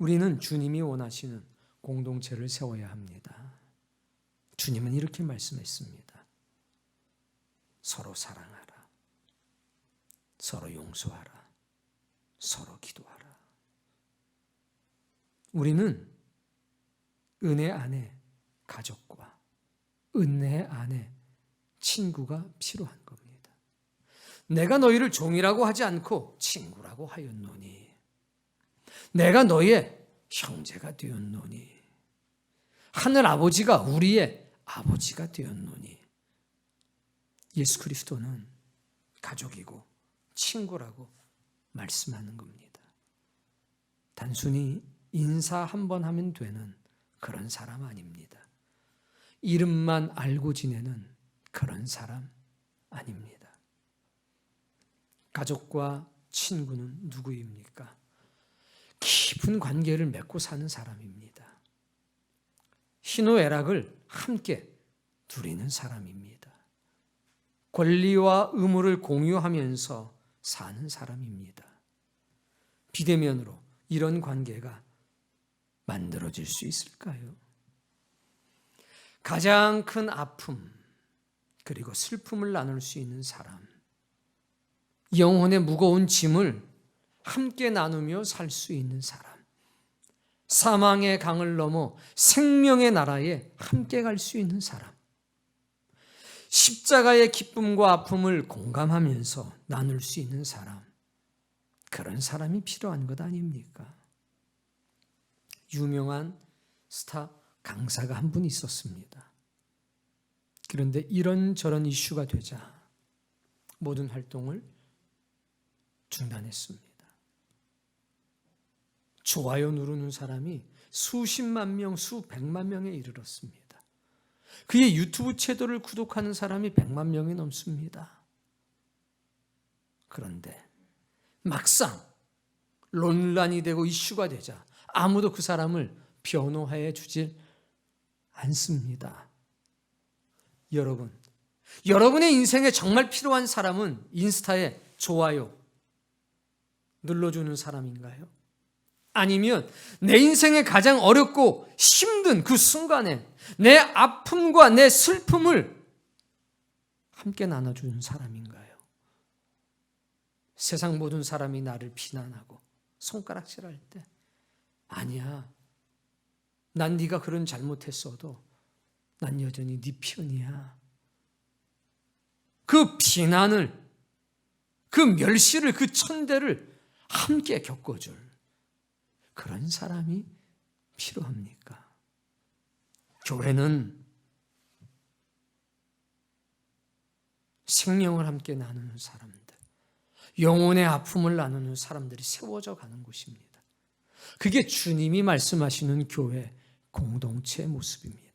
우리는 주님이 원하시는 공동체를 세워야 합니다. 주님은 이렇게 말씀했습니다. 서로 사랑하라. 서로 용서하라. 서로 기도하라. 우리는 은혜 안에 가족과 은혜 안에 친구가 필요한 겁니다. 내가 너희를 종이라고 하지 않고 친구라고 하였노니 내가 너의 형제가 되었노니 하늘 아버지가 우리의 아버지가 되었노니 예수 그리스도는 가족이고 친구라고 말씀하는 겁니다. 단순히 인사 한 번 하면 되는 그런 사람 아닙니다. 이름만 알고 지내는 그런 사람 아닙니다. 가족과 친구는 누구입니까? 깊은 관계를 맺고 사는 사람입니다. 희노애락을 함께 누리는 사람입니다. 권리와 의무를 공유하면서 사는 사람입니다. 비대면으로 이런 관계가 만들어질 수 있을까요? 가장 큰 아픔, 그리고 슬픔을 나눌 수 있는 사람, 영혼의 무거운 짐을 함께 나누며 살 수 있는 사람, 사망의 강을 넘어 생명의 나라에 함께 갈 수 있는 사람, 십자가의 기쁨과 아픔을 공감하면서 나눌 수 있는 사람, 그런 사람이 필요한 것 아닙니까? 유명한 스타 강사가 한 분 있었습니다. 그런데 이런저런 이슈가 되자 모든 활동을 중단했습니다. 좋아요 누르는 사람이 수십만 명, 수백만 명에 이르렀습니다. 그의 유튜브 채널을 구독하는 사람이 백만 명이 넘습니다. 그런데 막상 논란이 되고 이슈가 되자 아무도 그 사람을 변호해 주질 않습니다. 여러분, 여러분의 인생에 정말 필요한 사람은 인스타에 좋아요 눌러주는 사람인가요? 아니면 내 인생에 가장 어렵고 힘든 그 순간에 내 아픔과 내 슬픔을 함께 나눠주는 사람인가요? 세상 모든 사람이 나를 비난하고 손가락질할 때 아니야. 난 네가 그런 잘못했어도 난 여전히 네 편이야. 그 비난을 그 멸시를 그 천대를 함께 겪어줄 그런 사람이 필요합니까? 교회는 생명을 함께 나누는 사람들, 영혼의 아픔을 나누는 사람들이 세워져 가는 곳입니다. 그게 주님이 말씀하시는 교회 공동체 모습입니다.